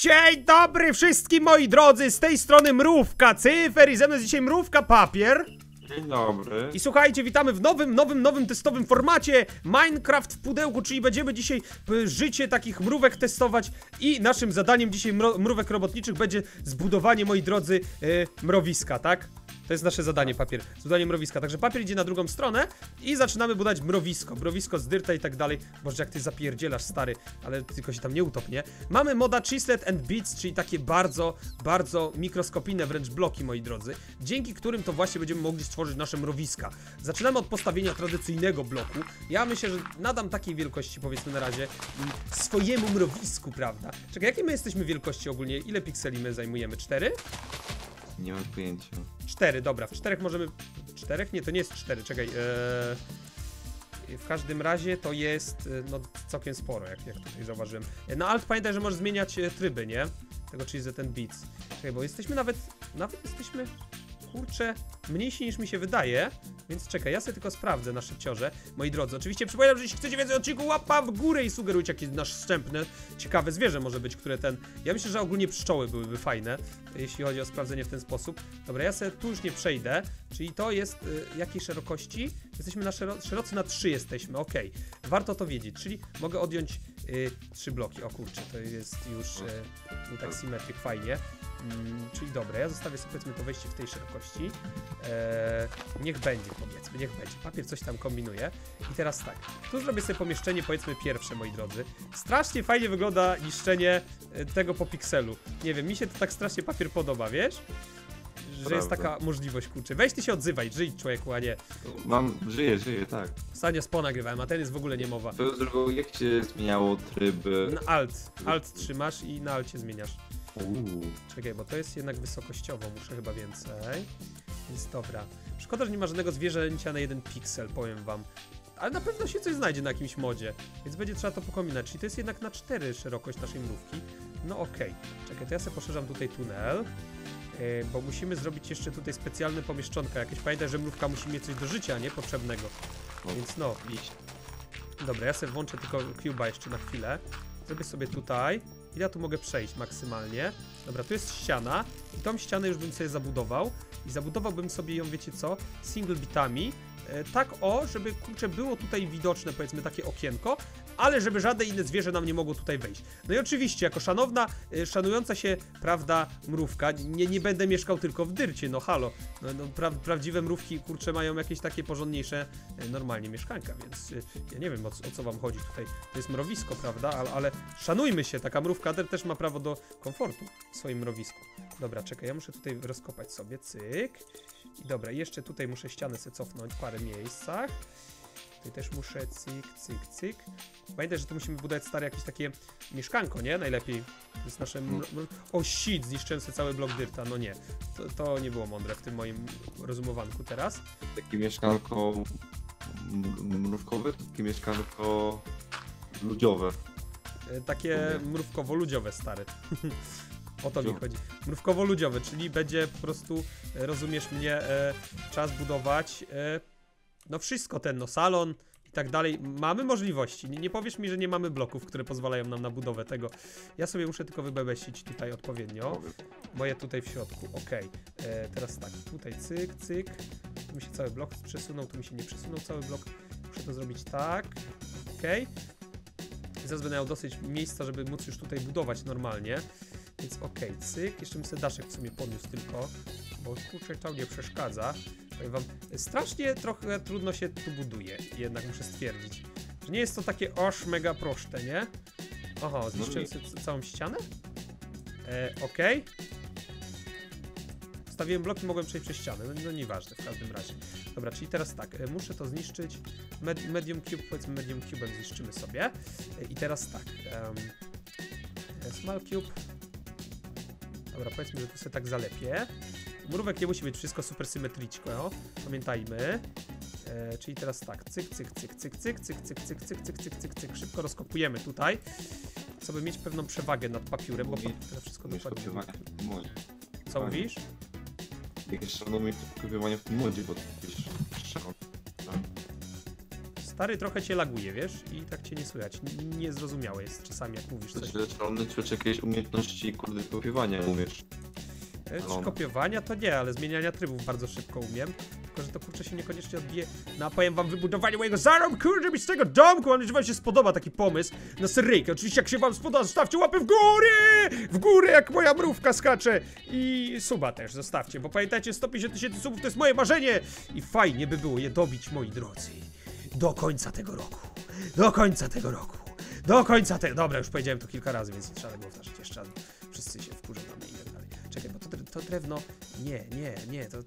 Dzień dobry wszystkim moi drodzy, z tej strony Mrówka Cyfer i ze mną jest dzisiaj Mrówka Papier. Dzień dobry. I słuchajcie, witamy w nowym, nowym, nowym testowym formacie Minecraft w pudełku, czyli będziemy dzisiaj p- życie takich mrówek testować i naszym zadaniem dzisiaj mrówek robotniczych będzie zbudowanie, moi drodzy, e, mrowiska, tak? To jest nasze zadanie, papier. Zbudowanie mrowiska. Także papier idzie na drugą stronę i zaczynamy budować mrowisko. Mrowisko z dyrta i tak dalej. Boże, jak ty zapierdzielasz, stary, ale tylko się tam nie utop, nie? Mamy moda Chislet and Beats, czyli takie bardzo, bardzo mikroskopijne wręcz bloki, moi drodzy, dzięki którym to właśnie będziemy mogli stworzyć nasze mrowiska. Zaczynamy od postawienia tradycyjnego bloku. Ja myślę, że nadam takiej wielkości, powiedzmy na razie, mm, swojemu mrowisku, prawda? Czekaj, jakie my jesteśmy wielkości ogólnie? Ile pikseli my zajmujemy? Cztery? Nie mam pojęcia. Cztery, dobra, w czterech możemy... Czterech? Nie, to nie jest cztery, czekaj. Eee... W każdym razie to jest e, no, całkiem sporo, jak, jak tutaj zauważyłem. E, Na alt pamiętaj, że możesz zmieniać e, tryby, nie? Tego, czyli ten beats. Czekaj, bo jesteśmy nawet... Nawet jesteśmy... Kurczę, mniejsi niż mi się wydaje, więc czekaj, ja sobie tylko sprawdzę na szybciorze. Moi drodzy, oczywiście przypominam, że jeśli chcecie więcej odcinków, łapa w górę i sugerujcie jakieś nasz wstępne, ciekawe zwierzę może być, które ten... Ja myślę, że ogólnie pszczoły byłyby fajne, jeśli chodzi o sprawdzenie w ten sposób. Dobra, ja sobie tu już nie przejdę, czyli to jest y, jakiej szerokości? Jesteśmy na szero szerocy na 3 jesteśmy, okej. Warto to wiedzieć, czyli mogę odjąć y, trzy bloki. O kurczę, to jest już y, nie tak symetryk, fajnie. Mm, czyli dobra, ja zostawię sobie powiedzmy to wejście w tej szerokości. Eee, niech będzie powiedzmy, niech będzie. Papier coś tam kombinuje. I teraz tak, tu zrobię sobie pomieszczenie powiedzmy pierwsze, moi drodzy. Strasznie fajnie wygląda niszczenie e, tego po pikselu. Nie wiem, mi się to tak strasznie papier podoba, wiesz? Że jest Prawda. taka możliwość, kurczę. Weź ty się odzywaj, żyj człowieku, a nie. Mam, żyję, żyję, tak. Ostatnio spo nagrywałem, a ten jest w ogóle nie mowa. To drogą, jak się zmieniało tryby? Na alt, alt trzymasz i na alcie zmieniasz. Uuu. Czekaj, bo to jest jednak wysokościowo, muszę chyba więcej. Więc dobra. Szkoda, że nie ma żadnego zwierzęcia na jeden piksel, powiem wam. Ale na pewno się coś znajdzie na jakimś modzie, więc będzie trzeba to pokombinować. Czyli to jest jednak na 4 szerokość naszej mrówki. No okej. Czekaj, to ja sobie poszerzam tutaj tunel. Yy, bo musimy zrobić jeszcze tutaj specjalne pomieszczonka jakieś. Pamiętaj, że mrówka musi mieć coś do życia, nie? Potrzebnego. Więc no. Dobra, ja sobie włączę tylko Cube'a jeszcze na chwilę. Zrobię sobie tutaj. I ja tu mogę przejść maksymalnie. Dobra, tu jest ściana. I tą ścianę już bym sobie zabudował. I zabudowałbym sobie ją, wiecie co, single bitami. E, tak o, żeby kurczę było tutaj widoczne, powiedzmy, takie okienko, ale żeby żadne inne zwierzę nam nie mogło tutaj wejść. No i oczywiście, jako szanowna, e, szanująca się, prawda, mrówka, nie, nie będę mieszkał tylko w dyrcie, no halo. No, no pra, prawdziwe mrówki, kurczę, mają jakieś takie porządniejsze, e, normalnie mieszkanka, więc ja nie wiem, o, o co wam chodzi tutaj. To jest mrowisko, prawda, ale, ale szanujmy się, taka mrówka te- też ma prawo do komfortu w swoim mrowisku. Dobra, czekaj, ja muszę tutaj rozkopać sobie, cyk. I dobra, jeszcze tutaj muszę ścianę sobie cofnąć parę miejscach. Tutaj też muszę cyk, cyk, cyk. Pamiętaj, że tu musimy budować stare jakieś takie mieszkanko, nie? Najlepiej. To jest nasze... mro- O, shit, zniszczyłem sobie cały blok dyrta. No nie, to, to nie było mądre w tym moim rozumowanku teraz. Takie mieszkanko mrówkowe, takie mieszkanko ludziowe. E, Takie mrówkowo-ludziowe, stary. o to mi chodzi. Mrówkowo-ludziowe, czyli będzie po prostu, e, rozumiesz mnie, e, czas budować e, no wszystko ten, no salon i tak dalej. Mamy możliwości. Nie, nie powiesz mi, że nie mamy bloków, które pozwalają nam na budowę tego. Ja sobie muszę tylko wybebeścić tutaj odpowiednio. Moje tutaj w środku, okej. E, Teraz tak, tutaj cyk, cyk. Tu mi się cały blok przesunął, tu mi się nie przesunął cały blok. Muszę to zrobić tak, okej. Zaraz będę miał dosyć miejsca, żeby móc już tutaj budować normalnie. Więc okej, cyk. Jeszcze bym sobie daszek w sumie podniósł tylko, bo kurczę to nie przeszkadza. Powiem wam, strasznie trochę trudno się tu buduje, jednak muszę stwierdzić. Że nie jest to takie oż mega proste, nie? Oho, zniszczyłem c- całą ścianę? E, okej. Stawiłem bloki, mogłem przejść przez ścianę, no, no nieważne w każdym razie. Dobra, czyli teraz tak, e, muszę to zniszczyć. Med medium cube, powiedzmy medium cube'em zniszczymy sobie. E, I teraz tak, e, small cube. Dobra, powiedzmy, że tu sobie tak zalepię. Mrówek nie musi być wszystko super symetryczko, pamiętajmy. E, czyli teraz tak, cyk, cyk, cyk, cyk, cyk, cyk, cyk, cyk, cyk, cyk, cyk, cyk, cyk, szybko rozkopujemy tutaj, żeby mieć pewną przewagę nad papiurem, bo teraz wszystko dokładnie. Co mówisz? Jak jeszcze szanuję to kopiowanie w tym modzie, bo to Stary, trochę cię laguje, wiesz? I tak cię nie słychać. Niezrozumiałe jest czasami, jak mówisz To coś. się szalony czy jakieś umiejętności kurde kopiowania umiesz. E, Czy no. kopiowania to nie, ale zmieniania trybów bardzo szybko umiem. Tylko, że to kurczę się niekoniecznie odbije. No a powiem wam, wybudowanie mojego zarobku, żeby z tego domku, mam nadzieję, że wam się spodoba taki pomysł na seryjkę. Oczywiście jak się wam spodoba, zostawcie łapy w górę! W górę jak moja mrówka skacze! I suba też zostawcie, bo pamiętajcie, 150 tysięcy subów to jest moje marzenie! I fajnie by było je dobić, moi drodzy. Do końca tego roku. Do końca tego roku. Do końca tego... Dobra, już powiedziałem to kilka razy, więc nie trzeba tego powtarzać jeszcze raz. Wszyscy się wkurzą to, dre- to drewno... Nie, nie, nie, to...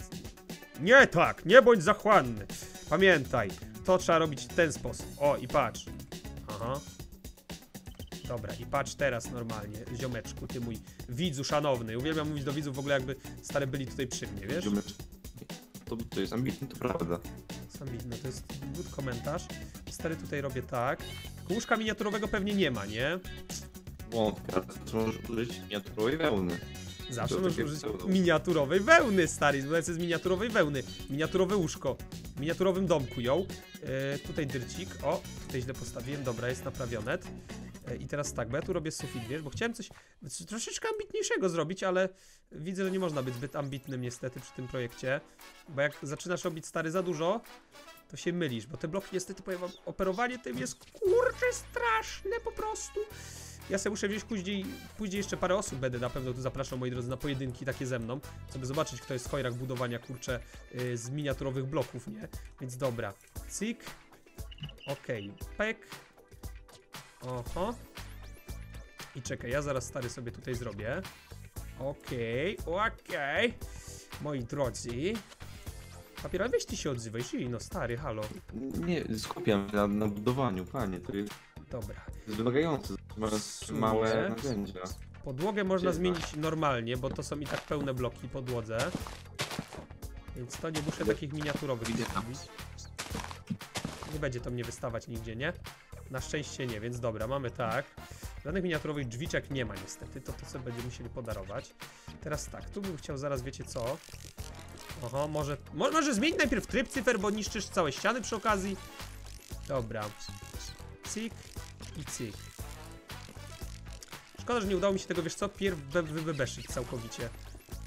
Nie tak, nie bądź zachłanny. Pamiętaj, to trzeba robić w ten sposób. O, i patrz. Aha. Dobra, i patrz teraz normalnie, ziomeczku, ty mój widzu szanowny. Uwielbiam mówić do widzów w ogóle jakby stare byli tutaj przy mnie, wiesz? Ziomecz- To, to jest ambitne, to prawda. Sambitno, to jest good komentarz. Stary, tutaj robię tak. Łóżka miniaturowego pewnie nie ma, nie? Wątpię, ale to możesz użyć miniaturowej wełny. Zawsze możesz użyć miniaturowej wełny, stary. Zlecę z miniaturowej wełny. Miniaturowe łóżko. W miniaturowym domku ją. E, tutaj dyrcik. O, tutaj źle postawiłem. Dobra, jest naprawione. E, I teraz tak, bo ja tu robię sufit, wiesz, bo chciałem coś coś troszeczkę ambitniejszego zrobić, ale widzę, że nie można być zbyt ambitnym niestety przy tym projekcie. Bo jak zaczynasz robić stary za dużo, to się mylisz, bo te bloki niestety, powiem wam, operowanie tym jest kurczę straszne po prostu. Ja sobie muszę wziąć później, później jeszcze parę osób będę na pewno tu zapraszał, moi drodzy, na pojedynki takie ze mną, żeby zobaczyć, kto jest chojrak budowania, kurczę, yy, z miniaturowych bloków, nie? Więc dobra, cyk, okej, pek, oho, i czekaj, ja zaraz stary sobie tutaj zrobię, okej, okej, moi drodzy, Papiera, weź ty się odzywaj, i no stary, halo, Nie, skupiam się na, na budowaniu, panie, to jest dobra. wymagające. Masz małe narzędzia. Podłogę można Gdzie zmienić normalnie, bo to są i tak pełne bloki podłodze. Więc to nie muszę takich miniaturowych Idę tam. robić. Nie będzie to mnie wystawać nigdzie, nie? Na szczęście nie, więc dobra, mamy tak. Żadnych miniaturowych drzwiczek nie ma niestety, to to sobie będziemy musieli podarować. Teraz tak, tu bym chciał zaraz, wiecie co? Oho, może, mo- może zmienić najpierw tryb cyfer, bo niszczysz całe ściany przy okazji. Dobra. Cyk i cyk. Szkoda, że nie udało mi się tego, wiesz co, pierw be- wybebeszyć całkowicie.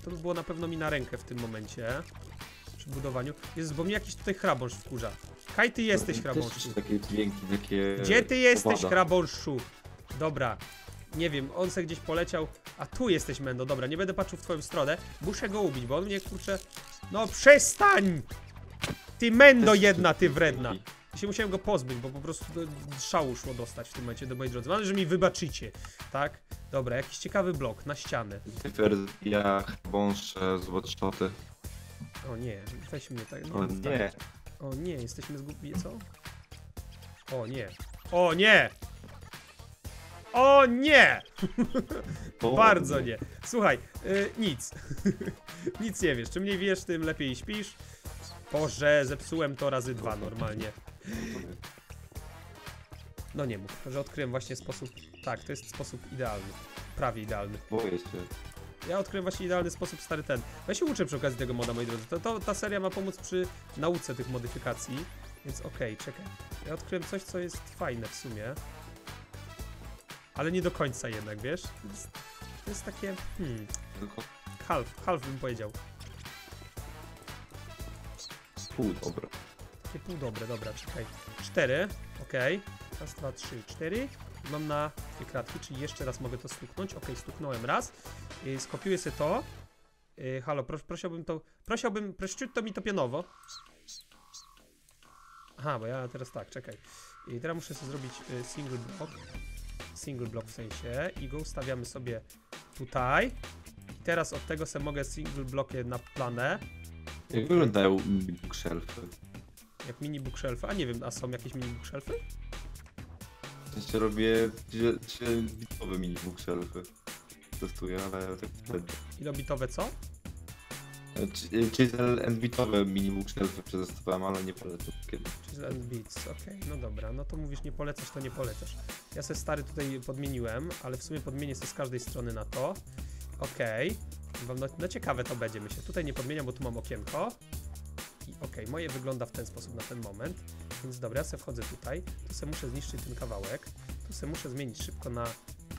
To by było na pewno mi na rękę w tym momencie. Przy budowaniu. Jest, bo mnie jakiś tutaj chrabąż wkurza. Kaj, ty jesteś Też chrabążcu. takie dźwięki, takie... Gdzie ty jesteś, owada. hrabąższu? Dobra. Nie wiem, on se gdzieś poleciał. A tu jesteś, Mendo. Dobra, nie będę patrzył w twoją stronę. Muszę go ubić, bo on mnie kurczę. No przestań! Ty Mendo jedna, ty wredna. Się musiałem go pozbyć, bo po prostu szału szło dostać w tym momencie, do mojej drodzy. Mam że mi wybaczycie, tak? Dobra, jakiś ciekawy blok na ścianę. Cyfer, ja, wąsze, złotszoty. O nie, weź mnie tak. O mów nie. Tak. O nie, jesteśmy zgubieni, co? O nie. O nie! O nie! O, Bardzo nie. Słuchaj, y, nic. nic nie wiesz. Czym mniej wiesz, tym lepiej śpisz. Boże, zepsułem to razy dwa normalnie. No nie mów, że odkryłem właśnie sposób. Tak, to jest sposób idealny. Prawie idealny. Boję się. Ja odkryłem właśnie idealny sposób stary ten. Ja się uczę przy okazji tego moda, moi drodzy. To, to, ta seria ma pomóc przy nauce tych modyfikacji. Więc okej, czekaj. Ja odkryłem coś, co jest fajne w sumie. Ale nie do końca jednak, wiesz? To jest, to jest takie. Hmm. Half, half bym powiedział. pół dobra. Takie pół dobre, dobra, czekaj. Cztery, okej. Raz, dwa, trzy, cztery. Mam na dwie kratki, czyli jeszcze raz mogę to stuknąć. Okej, stuknąłem raz. Yy, skopiuję sobie to. Yy, halo, pros prosiłbym to. Prosiłbym, prosciutto mi to pionowo. Aha, bo ja teraz tak, czekaj. I teraz muszę sobie zrobić y, single block. Single block w sensie. I go ustawiamy sobie tutaj. I teraz od tego sobie mogę single blokie na planę. Jak wyglądają bookshelfy? Jak mini bookshelfy. A nie wiem, a są jakieś mini bookshelfy? W sensie robię bitowe mini bookshelfy. Testuję, ale tak średnio. Ilobitowe co? Czy- Chisel and bitowe mini bookshelfy przetestowałem, ale nie polecam kiedy. Chisel and Beats, okej, no dobra, no to mówisz nie polecasz, to nie polecasz. Ja se stary tutaj podmieniłem, ale w sumie podmienię sobie z każdej strony na to. Okej, Wam no, no ciekawe to będzie, myślę. Tutaj nie podmieniam, bo tu mam okienko. Okej, moje wygląda w ten sposób na ten moment. Więc dobra, ja sobie wchodzę tutaj, tu sobie muszę zniszczyć ten kawałek, tu sobie muszę zmienić szybko na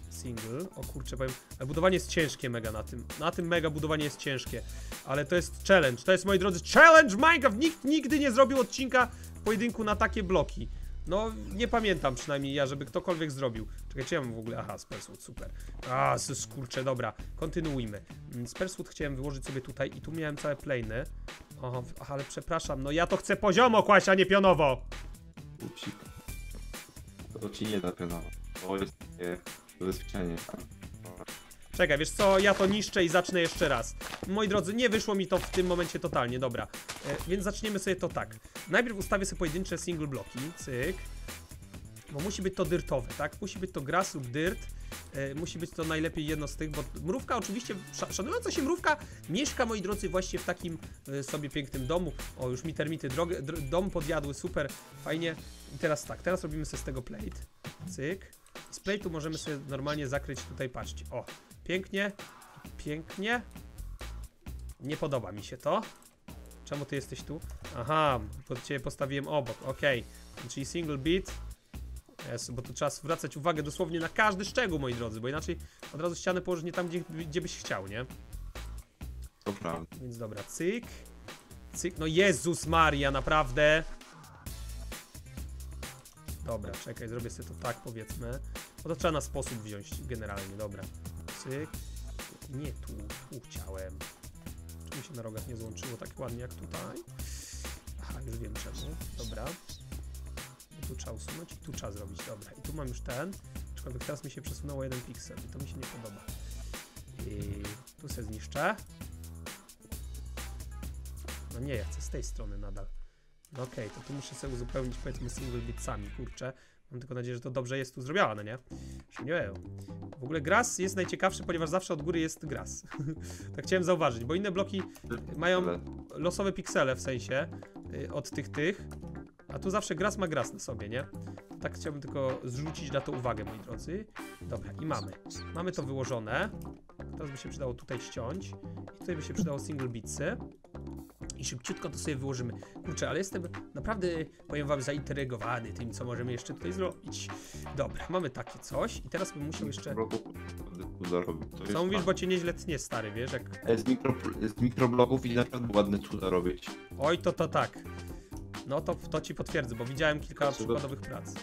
single. O kurczę, powiem, ale budowanie jest ciężkie mega na tym. Na tym mega budowanie jest ciężkie, ale to jest challenge. To jest, moi drodzy, challenge Minecraft. Nikt nigdy nie zrobił odcinka pojedynku na takie bloki. No, nie pamiętam przynajmniej ja, żeby ktokolwiek zrobił. Czekajcie, ja mam w ogóle... Aha, Sperswood, super. A, s- kurczę, dobra. Kontynuujmy. Mm, Sperswood chciałem wyłożyć sobie tutaj i tu miałem całe. O, w- ale przepraszam, no ja to chcę poziomo kłaść, a nie pionowo. Upsik. To ci nie da pionowo. To jest takie zabezpieczenie. Czekaj, wiesz co, ja to niszczę i zacznę jeszcze raz. Moi drodzy, nie wyszło mi to w tym momencie totalnie, dobra. E, więc zaczniemy sobie to tak. Najpierw ustawię sobie pojedyncze single bloki, cyk. Bo musi być to dyrtowe, tak? Musi być to grass lub dirt. E, musi być to najlepiej jedno z tych, bo mrówka oczywiście, sza- szanująca się mrówka, mieszka, moi drodzy, właśnie w takim e, sobie pięknym domu. O, już mi termity drogę, dr, dom podjadły, super, fajnie. I teraz tak, teraz robimy sobie z tego plate, cyk. Z plate'u możemy sobie normalnie zakryć tutaj, patrzcie, o, pięknie, pięknie. Nie podoba mi się to. Czemu ty jesteś tu? Aha, pod ciebie postawiłem obok, okej. Czyli single beat. Jest, bo tu trzeba zwracać uwagę dosłownie na każdy szczegół, moi drodzy, bo inaczej od razu ścianę położyć nie tam, gdzie, gdzie byś chciał, nie? To prawda. Więc dobra, cyk. Cyk, no Jezus Maria, naprawdę. Dobra, czekaj, zrobię sobie to tak, powiedzmy. Bo to trzeba na sposób wziąć generalnie, dobra. Cyk. Nie tu, tu chciałem. Czemu się na rogach nie złączyło tak ładnie jak tutaj? Aha, już wiem czemu. Dobra. I tu trzeba usunąć i tu trzeba zrobić, dobra. I tu mam już ten, aczkolwiek teraz mi się przesunęło jeden piksel i to mi się nie podoba. I tu se zniszczę. No nie, ja chcę z tej strony nadal. No okej, to tu muszę sobie uzupełnić powiedzmy single bitsami, kurczę. Mam tylko nadzieję, że to dobrze jest tu zrobione, nie? Że nie wiem. W ogóle gras jest najciekawszy, ponieważ zawsze od góry jest gras. tak chciałem zauważyć, bo inne bloki mają losowe piksele w sensie y, od tych tych, a tu zawsze gras ma gras na sobie, nie? Tak chciałbym tylko zwrócić na to uwagę, moi drodzy. Dobra, i mamy. Mamy to wyłożone. Teraz by się przydało tutaj ściąć. I tutaj by się przydało single bitsy. I szybciutko to sobie wyłożymy. Kurczę, ale jestem naprawdę, powiem wam, zaintrygowany tym, co możemy jeszcze tutaj zrobić. Dobra, mamy takie coś. I teraz bym musiał jeszcze... To Co mówisz, fajne. bo cię nieźle tnie, stary, wiesz, jak... E, Z, mikro, z mikrobloków i naprawdę ładne cuda robić. Oj, to to tak. No to, to ci potwierdzę, bo widziałem kilka przykładowych prac.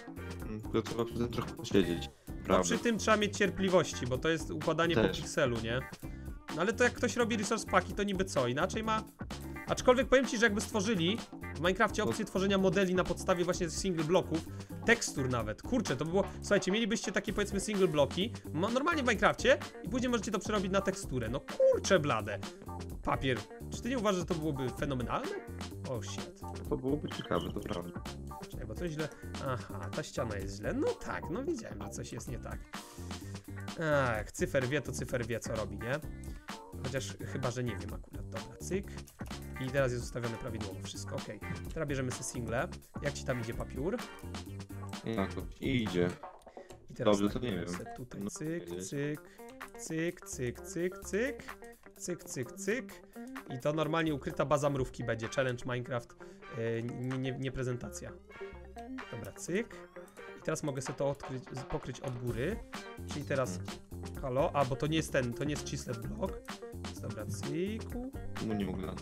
Mm, Tylko trzeba przy tym trochę posiedzieć. No przy tym trzeba mieć cierpliwości, bo to jest układanie po Też. pikselu, nie? No ale to jak ktoś robi resource packi, to niby co? Inaczej ma... Aczkolwiek powiem ci, że jakby stworzyli w Minecrafcie opcję tworzenia modeli na podstawie właśnie single bloków, tekstur nawet, kurczę, to by było... Słuchajcie, mielibyście takie powiedzmy single bloki, ma- normalnie w Minecrafcie i później możecie to przerobić na teksturę. No kurczę blade. Papier. Czy ty nie uważasz, że to byłoby fenomenalne? O oh, shit. To byłoby ciekawe, to prawda. Czekaj, bo coś źle. Aha, ta ściana jest źle. No tak, no widziałem, że coś jest nie tak. Ach, cyfer wie, to cyfer wie, co robi, nie? Chociaż chyba, że nie wiem akurat. Dobra, cyk. I teraz jest ustawione prawidłowo wszystko, ok. Teraz bierzemy sobie single. Jak ci tam idzie papiur? To ci idzie? I teraz Dobrze, to tak, nie wiem. Tutaj No, cyk, cyk, cyk, cyk, cyk, cyk, cyk, cyk, cyk. I to normalnie ukryta baza mrówki będzie. Challenge Minecraft, yy, nie, nie, nie prezentacja. Dobra, cyk. I teraz mogę sobie to odkryć, pokryć od góry. Czyli teraz, halo, a bo to nie jest ten, to nie jest Chislet Block. Dobra, cyku. No nie mogę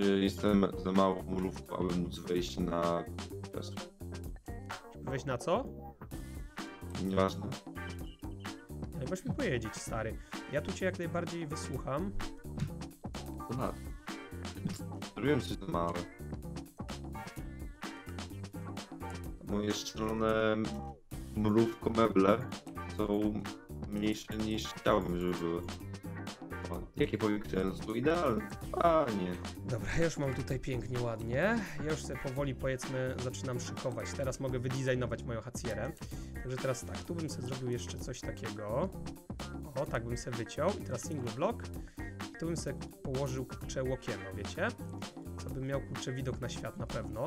jestem za mało murówką, aby móc wejść na test? Weź na co? Nieważne. Nie możesz mi powiedzieć, stary. Ja tu cię jak najbardziej wysłucham. To na. Zrobiłem coś za małe. Moje szczelone mrówko meble są mniejsze niż chciałbym, żeby były. O, jakie powiększenie są idealne. A nie. Dobra, ja już mam tutaj pięknie, ładnie. Ja już sobie powoli, powiedzmy, zaczynam szykować. Teraz mogę wydizajnować moją hacjerę. Także teraz tak, tu bym sobie zrobił jeszcze coś takiego. O, tak bym sobie wyciął. I teraz single block. I tu bym sobie położył, kurczę, łokieno, wiecie? Co bym miał, kurczę, widok na świat na pewno.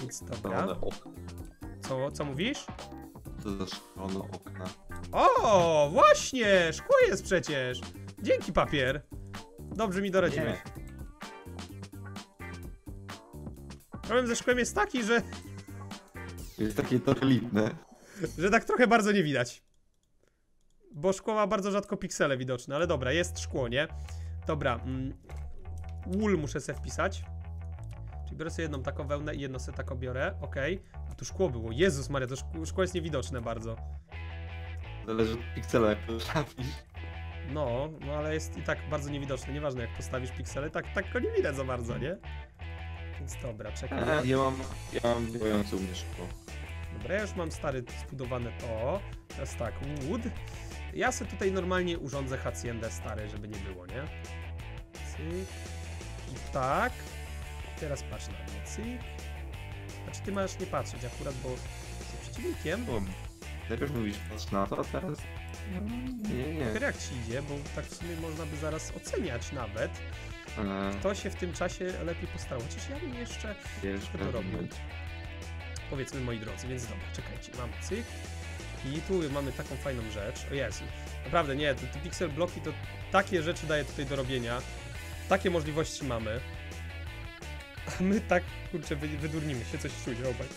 Więc dobra. Co, co mówisz? Co za szalone okna. O, właśnie! Szkło jest przecież! Dzięki, papier! Dobrze mi doradziłeś. Problem ze szkłem jest taki, że, Jest takie to elitne. że tak trochę bardzo nie widać. Bo szkło ma bardzo rzadko piksele widoczne, ale dobra, jest szkło, nie? Dobra, mm, wool muszę sobie wpisać. Czyli biorę sobie jedną taką wełnę i jedno sobie taką biorę, okej. A tu szkło było, Jezus Maria, to szkło, szkło jest niewidoczne bardzo. Zależy od piksela, jak to trafisz. No, no ale jest i tak bardzo niewidoczne, nieważne jak postawisz piksele, tak, tak go nie widać za bardzo, nie? Więc dobra, czekaj. E, Ja mam, ja mam mnie szkło. Dobra, ja już mam stary zbudowane to. Teraz tak, wood. Ja sobie tutaj normalnie urządzę haciendę stary, żeby nie było, nie? Cyk. I tak. Teraz patrz na mnie, cyk. Znaczy ty masz nie patrzeć akurat, bo jesteś przeciwnikiem. Najpierw mówisz patrz na to, a teraz... Nie, nie. Jak ci idzie, bo tak w sumie można by zaraz oceniać nawet, kto się w tym czasie lepiej postarał. Chociaż ja bym jeszcze jeszcze to robił. powiedzmy moi drodzy, więc dobra, czekajcie, mam cyk i tu mamy taką fajną rzecz, o Jezu, naprawdę nie, te, te pixel bloki to takie rzeczy daje tutaj do robienia, takie możliwości mamy, a my tak, kurczę, wy, wydurnimy się, coś czuje, obaj,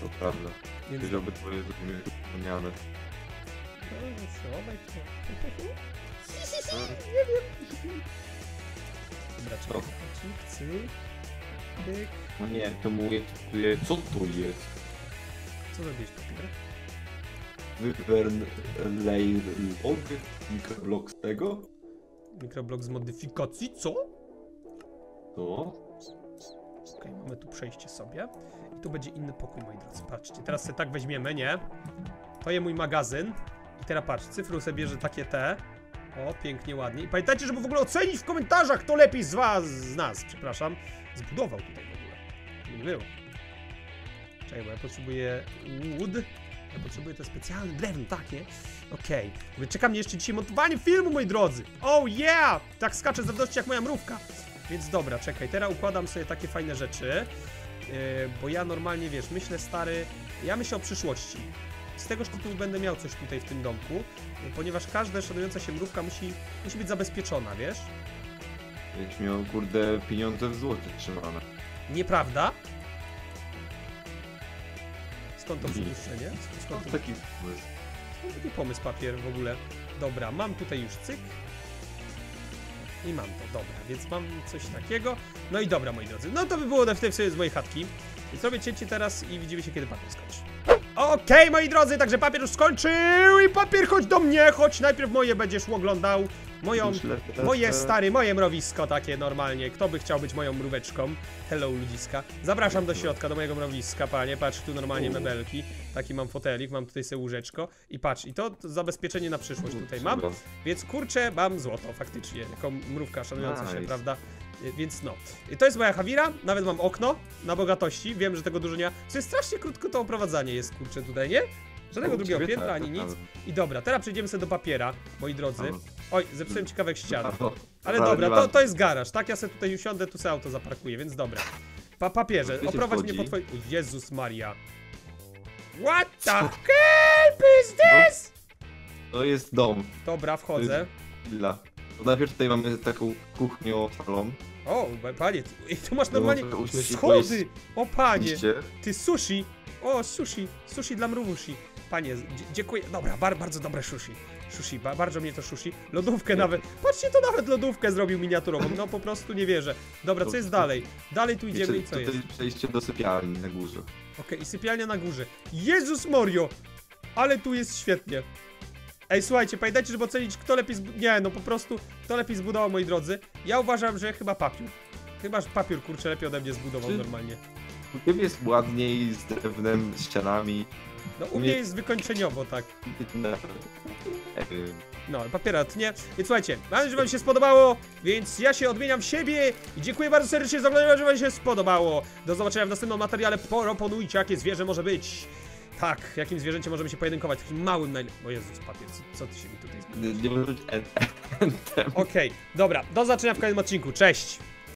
To prawda. więc twoje zrozumienie wspomniane. No, to, dobra, czekaj, cyk, cyk, pyk, No nie, to mówię, mówię, co to jest? co zrobiłeś papier? Wyvern log? Mikroblok z tego? Mikroblok z modyfikacji, co? To? Okej, mamy tu przejście sobie. I tu będzie inny pokój, moi drodzy. Patrzcie, teraz sobie tak weźmiemy, nie? To jest mój magazyn. I teraz patrz, cyfru sobie bierze takie te. O, pięknie, ładnie. I pamiętajcie, żeby w ogóle ocenić w komentarzach, kto lepiej z was, z nas, przepraszam, zbudował tutaj w ogóle. Nie było. Czekaj, bo ja potrzebuję wood. Ja potrzebuję te specjalne drewno, tak, nie? Okej. Okay. Czeka mnie jeszcze dzisiaj montowanie filmu, moi drodzy. Oh yeah! Tak skaczę z radości jak moja mrówka. Więc dobra, czekaj, teraz układam sobie takie fajne rzeczy, yy, bo ja normalnie, wiesz, myślę stary, ja myślę o przyszłości. Z tegoż tytułu będę miał coś tutaj w tym domku, ponieważ każda szanująca się mrówka musi, musi być zabezpieczona, wiesz? Będziesz miał, kurde, pieniądze w złocie trzymane. Nieprawda? Skąd to przypuszczenie? Skąd to, Taki pomysł. skąd taki pomysł papier w ogóle? Dobra, mam tutaj już cyk. I mam to, dobra, więc mam coś takiego. No i dobra, moi drodzy, no to by było na sobie z mojej chatki. Więc robię cięcie teraz i widzimy się, kiedy papier skończy. Okej, moi drodzy, także papier już skończył i papier chodź do mnie, chodź, najpierw moje będziesz oglądał. Moją, moje stary, moje mrowisko takie normalnie. Kto by chciał być moją mróweczką? Hello, ludziska. Zapraszam do środka, do mojego mrowiska, panie. Patrz, tu normalnie mebelki. Taki mam fotelik, mam tutaj sobie łóżeczko. I patrz, i to zabezpieczenie na przyszłość tutaj mam. Więc kurczę, mam złoto faktycznie, jako mrówka szanująca się, prawda? Więc no. I to jest moja Hawira, nawet mam okno na bogatości, wiem, że tego dużo nie ma. To jest strasznie krótko to oprowadzanie jest, kurczę, tutaj, nie? Żadnego drugiego piętra, tak, ani tak, nic. tak. I dobra, teraz przejdziemy sobie do papiera, moi drodzy. Oj, zepsułem ci kawałek ściany. Ale dobra, to, to jest garaż, tak? Ja sobie tutaj usiądę, tu sobie auto zaparkuję, więc dobra. Pa papierze, oprowadź mnie po. O Jezus Maria. What the help is this? To jest dom. Dobra, wchodzę. To najpierw tutaj mamy taką kuchnię, salon. O, ba- panie, ty- i tu masz normalnie No, schody! O panie, ty sushi! O, sushi, sushi dla mrówusi. Panie, dziękuję, dobra, bar, bardzo dobre sushi. Sushi, ba, bardzo mnie to sushi. Lodówkę nawet, patrzcie, to nawet lodówkę zrobił miniaturową, no po prostu nie wierzę. Dobra, co jest dalej? Dalej tu idziemy i co jest? przejście do sypialni na górze. Okej, i sypialnia na górze. Jezus Mario! Ale tu jest świetnie. Ej, słuchajcie, pamiętajcie, żeby ocenić, kto lepiej Nie, no po prostu, kto lepiej zbudował, moi drodzy. Ja uważam, że chyba papier. Chyba, że papier, kurczę, lepiej ode mnie zbudował Czy- normalnie. U ciebie jest ładniej z drewnem, ścianami. No, u mnie Nie- jest wykończeniowo, tak. Wiem. No, papiera tnie. Więc słuchajcie, mam nadzieję, że wam się spodobało, więc ja się odmieniam w siebie i dziękuję bardzo serdecznie za oglądanie, że wam się spodobało. Do zobaczenia w następnym materiale. Proponujcie, jakie zwierzę może być. Tak, jakim zwierzęciem możemy się pojedynkować. Takim małym najlepszym. O Jezus, papier, co, ty się mi tutaj zmienił? Nie, nie może być en- entem. Okej, dobra, do zobaczenia w kolejnym odcinku. Cześć!